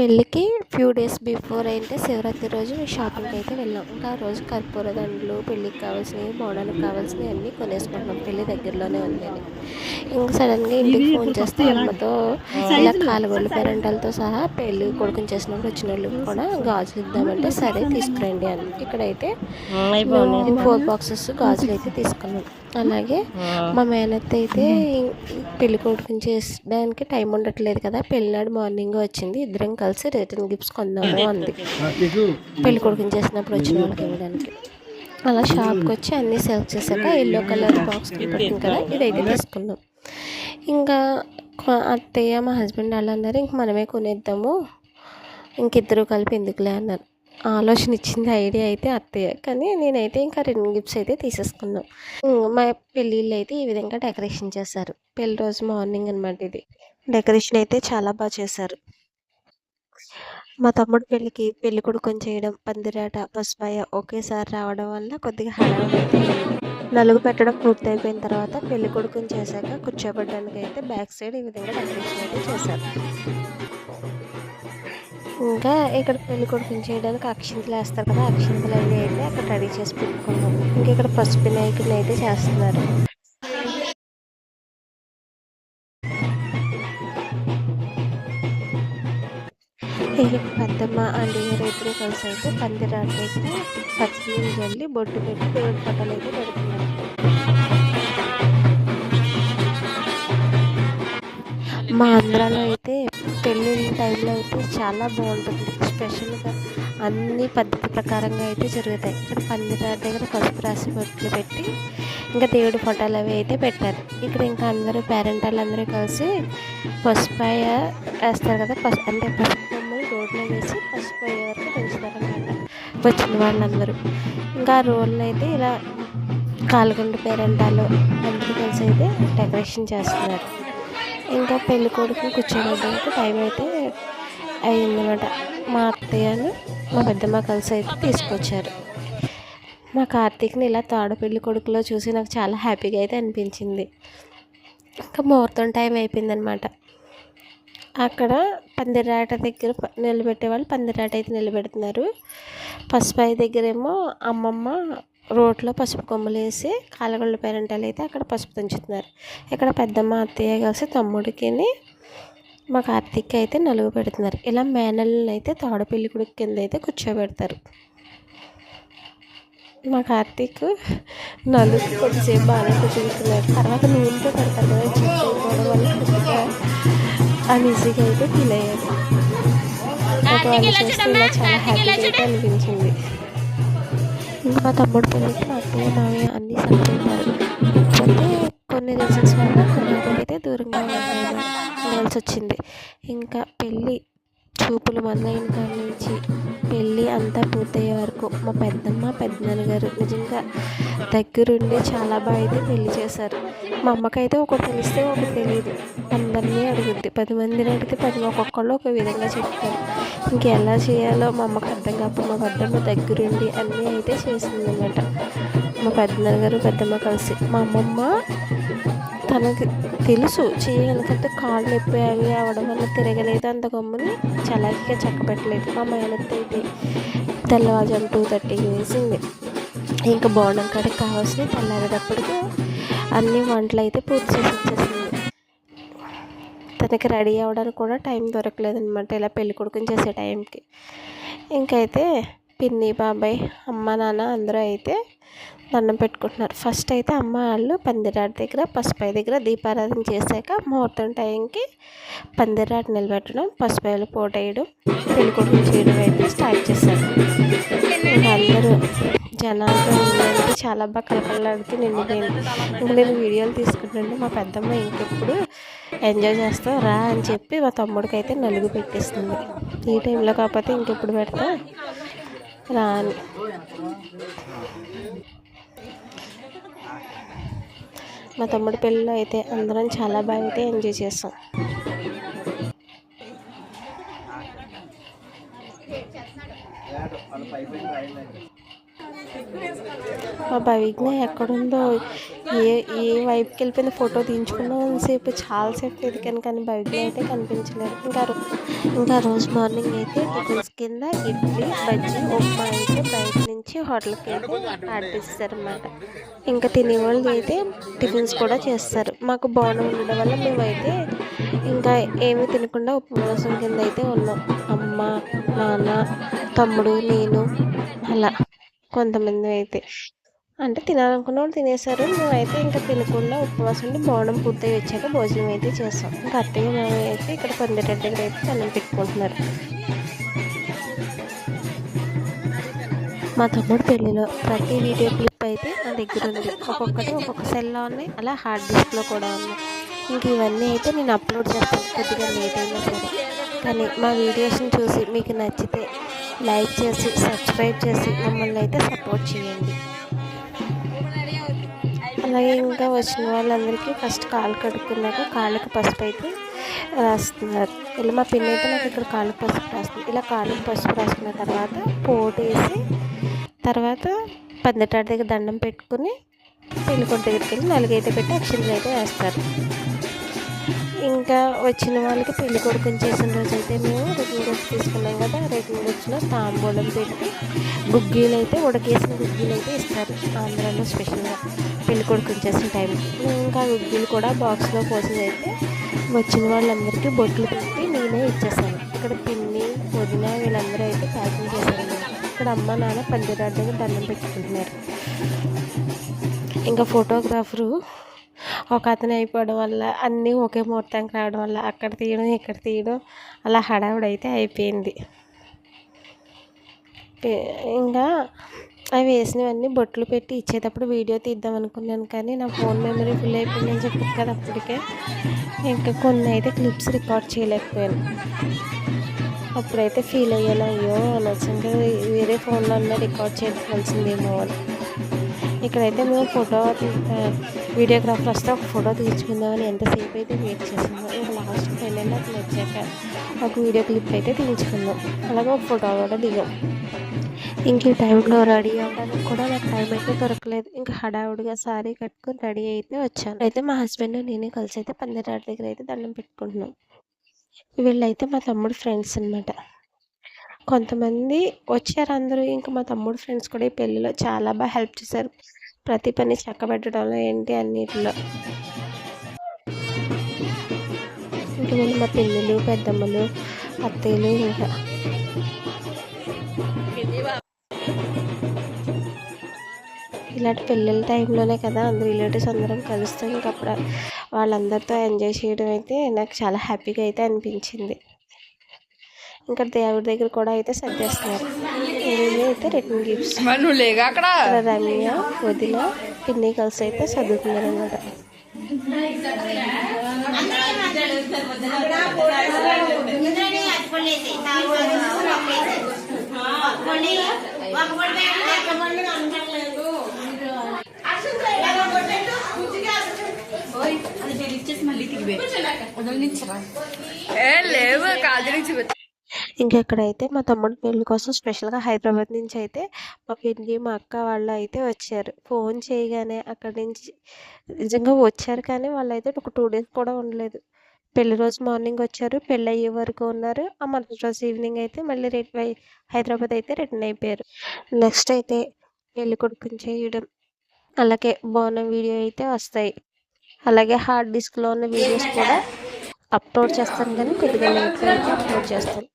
పెళ్ళికి few days before అయితే శివరాత్రి రోజు షాపింగ్కి అయితే వెళ్ళాం. ఇంకా ఆ రోజు కర్పూర దండలు పెళ్ళికి కావాల్సినవి మోడల్కి కావాల్సినవి అన్నీ కొనేసుకుంటున్నాం పెళ్ళి దగ్గరలోనే ఉంది అని. ఇంకా సడన్గా ఇంటికి ఫోన్ చేస్తే అమ్మతో ఇలా కాలుగోళ్ళు పేరెంటాలతో సహా పెళ్ళి కొడుకుని చేసినప్పుడు వచ్చిన వాళ్ళు కూడా గాజులు ఇద్దామంటే సరే తీసుకురండి అని. ఇక్కడైతే ఫోర్ బాక్సెస్ గాజులు అయితే తీసుకున్నాం. అలాగే మా మేనత్త అయితే పెళ్ళి కొడుకుని చేసడానికి టైం ఉండట్లేదు కదా. పెళ్ళినాడు మార్నింగ్ వచ్చింది. ఇద్దరం కలిసి రిటర్న్ గిఫ్ట్స్ కొందాము అంది. పెళ్ళి కొడుకుని చేసినప్పుడు వచ్చిన వాళ్ళకి ఇవ్వడానికి. అలా షాప్కి వచ్చి అన్నీ సెలెక్ట్ చేశాక ఎల్లో కలర్ బాక్స్ కనపడుతుంది కదా ఇదైతే తీసుకున్నాం ఇంకా అత్తయ్య మా హస్బెండ్ వాళ్ళు అన్నారు ఇంక మనమే కొనేద్దాము ఇంకిద్దరు కలిపి ఎందుకులే అన్నారు. ఆలోచన ఇచ్చింది ఐడియా అయితే అత్తయ్య కానీ నేనైతే ఇంకా రెండు గిఫ్ట్స్ అయితే తీసేసుకున్నాం. మా పెళ్ళిళ్ళు అయితే ఈ విధంగా డెకరేషన్ చేశారు. పెళ్ళి రోజు మార్నింగ్ అనమాట ఇది. డెకరేషన్ అయితే చాలా బాగా చేశారు. మా తమ్ముడు పెళ్ళికి పెళ్ళి కొడుకుని చేయడం పందిరాట పసుపాయ ఒకేసారి రావడం వల్ల కొద్దిగా హడావిడి అయితే నలుగు పెట్టడం పూర్తయిపోయిన తర్వాత పెళ్ళి కొడుకుని చేశాక కూర్చోబెట్టడానికి అయితే బ్యాక్ సైడ్ ఈ విధంగా డెకరేషన్ అయితే చేశారు. ఇంకా ఇక్కడ పెళ్ళి కొడుకుని చేయడానికి అక్షింతలు వేస్తారు కదా అక్షింతలు అవి అయితే అక్కడ రెడీ చేసి పెట్టుకున్నాం. ఇంకా ఇక్కడ పసుపు వినాయకుడిని అయితే చేస్తున్నారు. ఇక పెద్దమ్మ అండి గారు ఇద్దరు కలిసి అయితే పందిరాట అయితే పసుపు నీళ్ళు బొట్టు పెట్టి దేవుడి పట్టాలు అయితే పెడుతున్నారు. మా ఆంధ్రాలో అయితే పెళ్ళిళ్ళ టైంలో అయితే చాలా బాగుంటుంది. స్పెషల్గా అన్ని పద్ధతి ప్రకారంగా అయితే జరుగుతాయి. ఇక్కడ పందిరాట దగ్గర పసుపు రాసి బొట్లు పెట్టి ఇంకా దేవుడి ఫోటోలు అవి అయితే పెట్టారు. ఇక్కడ ఇంకా అందరూ పేరెంట్ వాళ్ళందరూ కలిసి పసుపాయ వేస్తారు కదా పసుపు అంటే పసుపు బొమ్మలు వేసి పసుపు అయ్యే వరకు పెంచుతారనమాట వచ్చిన వాళ్ళందరూ. ఇంకా ఆ రోడ్లు అయితే ఇలా కాలుగుండ పేరెంటాలు అందరూ కలిసి అయితే డెకరేషన్ చేస్తున్నారు. ఇంకా పెళ్ళి కొడుకుని కూర్చోబెట్టడానికి టైం అయితే అయిందనమాట మా అత్తయ్యను మా పెద్దమ్మ కలిసి అయితే తీసుకొచ్చారు. మా కార్తీక్ని ఇలా తాడు పెళ్ళి కొడుకులో చూసి నాకు చాలా హ్యాపీగా అయితే అనిపించింది. ఇంకా ముహూర్తం టైం అయిపోయిందనమాట అక్కడ పందిరాట దగ్గర నిలబెట్టే వాళ్ళు పందిరాట అయితే నిలబెడుతున్నారు. పసుపాయి దగ్గరేమో అమ్మమ్మ రోడ్లో పసుపు కొమ్మలు వేసి కాలగొళ్ళ పేరెంటాలు అయితే అక్కడ పసుపు దంచుతున్నారు. ఇక్కడ పెద్దమ్మ అత్తయ్య కలిసి తమ్ముడికి మా కార్తీక్ అయితే నలుగు పెడుతున్నారు. ఇలా మేనల్ని అయితే తాడు కొడుకు కింద అయితే కూర్చోబెడతారు. మా కార్తీక్ నలుగు కొద్దిసేపు బాగానే కూర్చుంటున్నారు తర్వాత నూనెతో పెడతారు కదా అన్ఈజీగా అయితే ఫీల్ అయ్యారు నాకు వాళ్ళు చూస్తే ఇలా చాలా హ్యాపీగా అనిపించింది ఇంకా మా తమ్ముడు పెళ్ళికి మా అత్తయ్య మామయ్య అన్నీ సరిపోతారు కాకపోతే కొన్ని రీజన్స్ వల్ల కొన్నాళ్ళకైతే దూరంగా ఉండాల్సి వచ్చింది ఇంకా పెళ్ళి చూపులు మొదలైన అంతా పూర్తయ్యే వరకు మా పెద్దమ్మ పెద్దనాన్న గారు నిజంగా దగ్గరుండి చాలా బాగా అయితే పెళ్ళి చేశారు. మా అమ్మకైతే ఒకటి తెలిస్తే ఒకటి తెలియదు అందరినీ అడుగుద్ది. పది మందిని అడిగితే పది ఒక్కొక్కళ్ళు ఒక విధంగా చెప్తారు. ఇంకెలా చేయాలో మా అమ్మకి అర్థం కాకపోతే మా పెద్దమ్మ దగ్గరుండి అన్నీ అయితే చేసిందన్నమాట. మా పెద్దనాన్న గారు పెద్దమ్మ కలిసి మా అమ్మమ్మ తనకి తెలుసు చేయగలిగితే కాళ్ళు నొప్పి అవి అవడం వల్ల తిరగలేదు అంత గమ్ముని చలాకిగా చక్కబెట్టలేదు. మా మేనత్త అయితే తెల్లవారుజాము టూ థర్టీకి వేసింది ఇంకా బోనం కాడికి కావాల్సిన తెల్లారేటప్పటికి అన్ని వంటలు అయితే పూర్తి చేసి ఇచ్చేసింది. తనకి రెడీ అవ్వడానికి కూడా టైం దొరకలేదనమాట ఇలా పెళ్ళి కొడుకుని చేసే టైంకి. ఇంకైతే పిన్ని బాబాయ్ అమ్మ నాన్న అందరూ అయితే దండం పెట్టుకుంటున్నారు. ఫస్ట్ అయితే అమ్మ వాళ్ళు పందిరాడి దగ్గర పసుపాయి దగ్గర దీపారాధన చేశాక ముహూర్తం టైంకి పందిరాట నిలబెట్టడం పసుపాయలు పోటేయడం పెళ్ళి చేయడం అయితే స్టార్ట్ చేశారు. అందరూ జనాలతో ఉందంటే చాలా బాగా కలకలాడుతూ నిండిపోయింది. ఇంకా నేను వీడియోలు తీసుకుంటుంటే మా పెద్దమ్మ ఇంకెప్పుడు ఎంజాయ్ చేస్తాం రా అని చెప్పి మా తమ్ముడికి అయితే నలుగు పెట్టేస్తుంది ఈ టైంలో కాకపోతే ఇంకెప్పుడు పెడతా? రా అని మా తమ్ముడు పెళ్ళిలో అయితే అందరం చాలా బాగా అయితే ఎంజాయ్ చేస్తాం. మా భవిజ్ఞ ఎక్కడుందో ఏ ఏ వైపుకి వెళ్ళిపోయిన ఫోటో తీయించుకున్నాం సేపు చాలాసేపు ఎదిగాను కానీ భవిజ్ఞ అయితే కనిపించలేదు. ఇంకా ఇంకా రోజు మార్నింగ్ అయితే టిఫిన్స్ కింద ఇడ్లీ బజ్జీ ఉప్మా అయితే బయట నుంచి హోటల్కి అయితే ఆడిపిస్తారు ఇంకా తినేవాళ్ళు అయితే టిఫిన్స్ కూడా చేస్తారు. మాకు బాగుండి ఉండడం వల్ల మేమైతే ఇంకా ఏమీ తినకుండా ఉపవాసం కింద అయితే ఉన్నాం. అమ్మ నాన్న తమ్ముడు నేను అలా కొంతమంది అయితే. అంటే తినాలనుకున్న వాళ్ళు తినేసారు మేమైతే ఇంకా తినకుండా ఉపవాసం ఉండి బోనం పూర్తయి వచ్చాక భోజనం అయితే చేస్తాం. ఇంకా అత్తయ్య మామయ్య అయితే ఇక్కడ పందిరెడ్డి దగ్గర అయితే అన్నం పెట్టుకుంటున్నారు. మా తమ్ముడు పెళ్ళిలో ప్రతి వీడియో క్లిప్ అయితే నా దగ్గర ఉంది. ఒక్కొక్కటి ఒక్కొక్క సెల్లో ఉన్నాయి. అలా హార్డ్ డిస్క్లో కూడా ఉన్నాయి. ఇంక ఇవన్నీ అయితే నేను అప్లోడ్ చేస్తాను. కొద్దిగా లేట్ అయినా సరే. కానీ మా వీడియోస్ని చూసి మీకు నచ్చితే లైక్ చేసి సబ్స్క్రైబ్ చేసి మమ్మల్ని అయితే సపోర్ట్ చేయండి. అలాగే ఇంకా వచ్చిన వాళ్ళందరికీ ఫస్ట్ కాలు కడుక్కున్నాక కాళ్ళకు పసుపు అయితే రాస్తున్నారు. ఇలా మా పిన్ అయితే నాకు ఇక్కడ కాళ్ళకి పసుపు రాస్తుంది. ఇలా కాళ్ళకి పసుపు రాసుకున్న తర్వాత పోటేసి తర్వాత పందిటాడి దగ్గర దండం పెట్టుకుని పెళ్ళికొట్టు దగ్గరికి వెళ్ళి నలుగైతే పెట్టి అక్షంతలు అయితే వేస్తారు. ఇంకా వచ్చిన వాళ్ళకి పెళ్ళి కొడుకుని చేసిన రోజు అయితే మేము రిటర్న్ వచ్చి తీసుకున్నాం కదా రిటర్న్ వచ్చిన తాంబూలం పెట్టి గుగ్గీలు అయితే ఉడకేసిన గుగ్గీలు అయితే ఇస్తారు ఆంధ్రాలో స్పెషల్గా పెళ్ళి కొడుకుని చేసిన టైంకి. ఇంకా గుగ్గీలు కూడా బాక్స్లో పోసి అయితే వచ్చిన వాళ్ళందరికీ బొట్లు పెట్టి నేనే ఇచ్చేసాను ఇక్కడ పిన్ని పుదీనా వీళ్ళందరూ అయితే ప్యాకింగ్ చేశారు. ఇక్కడ అమ్మ నాన్న పందిరాడు దండం పెట్టుకుంటున్నారు. ఇంకా ఫోటోగ్రాఫరు ఒక అతను అయిపోవడం వల్ల అన్నీ ఒకే ముహూర్తానికి రావడం వల్ల అక్కడ తీయడం ఇక్కడ తీయడం అలా హడావుడైతే అయిపోయింది. ఇంకా అవి వేసినవన్నీ బొట్లు పెట్టి ఇచ్చేటప్పుడు వీడియో తీద్దాం అనుకున్నాను కానీ నా ఫోన్ మెమరీ ఫుల్ అయిపోయిందని చెప్పి కదా అప్పటికే. ఇంకా కొన్ని అయితే క్లిప్స్ రికార్డ్ చేయలేకపోయాను. అప్పుడైతే ఫీల్ అయ్యాను అయ్యో అనవసరంగా వేరే ఫోన్లో అన్న రికార్డ్ చేసుకోవాల్సిందేమో అని. ఇక్కడైతే మేము ఫోటో వీడియోగ్రాఫర్ వస్తే ఒక ఫోటో తీయించుకుందామని ఎంతసేపు అయితే వెయిట్ చేసాము ఇంకా లాస్ట్ ఫైనల్ అక్కడ వచ్చాక ఒక వీడియో క్లిప్ అయితే తీయించుకుందాం అలాగే ఒక ఫోటో కూడా దిగాం. ఇంక ఈ టైంలో రెడీ అవ్వడానికి కూడా నాకు టైం అయితే దొరకలేదు. ఇంకా హడావుడిగా సారీ కట్టుకొని రెడీ అయితే వచ్చాను. అయితే మా హస్బెండ్ నేనే కలిసి అయితే పందిరాటి దగ్గర అయితే దండం పెట్టుకుంటున్నాం. వీళ్ళైతే మా తమ్ముడు ఫ్రెండ్స్ అనమాట కొంతమంది వచ్చారు అందరూ ఇంకా మా తమ్ముడు ఫ్రెండ్స్ కూడా ఈ పెళ్ళిలో చాలా బాగా హెల్ప్ చేశారు. ప్రతి పని చక్కబెట్టడంలో ఏంటి అన్నిటిలో. ఇంతకుముందు మా పిల్లలు పెద్దమ్మలు అత్తయ్యలు ఇంకా. ఇలాంటి పెళ్ళిళ్ళ టైంలోనే కదా అందరు రిలేటివ్స్ అందరం కలుస్తాం. ఇంకా అప్పుడు వాళ్ళందరితో ఎంజాయ్ చేయడం అయితే నాకు చాలా హ్యాపీగా అయితే అనిపించింది. ఇంకా దేవుడి దగ్గర కూడా అయితే సర్దేస్తున్నారు. అయితే రిటర్న్ గిఫ్ట్స్ అక్కడ? రమ్య వదిన పిన్ని కలిసి అయితే చదువుతున్నారు అనమాట లేవు కాదు నుంచి ఇంకా ఇక్కడైతే మా తమ్ముడు పెళ్ళి కోసం స్పెషల్గా హైదరాబాద్ నుంచి అయితే మా పిన్ని మా అక్క వాళ్ళు అయితే వచ్చారు. ఫోన్ చేయగానే అక్కడి నుంచి నిజంగా వచ్చారు కానీ వాళ్ళు అయితే ఒక టూ డేస్ కూడా ఉండలేదు. పెళ్ళి రోజు మార్నింగ్ వచ్చారు పెళ్ళి అయ్యే వరకు ఉన్నారు. ఆ మరుసటి రోజు ఈవినింగ్ అయితే మళ్ళీ రేట్ హైదరాబాద్ అయితే రిటర్న్ అయిపోయారు. నెక్స్ట్ అయితే పెళ్ళి కొడుకుని చేయడం. అలాగే బోనం వీడియో అయితే వస్తాయి. అలాగే హార్డ్ డిస్క్లో ఉన్న వీడియోస్ కూడా అప్లోడ్ చేస్తాను కానీ కొద్దిగా లేట్గా అయితే అప్లోడ్ చేస్తాను.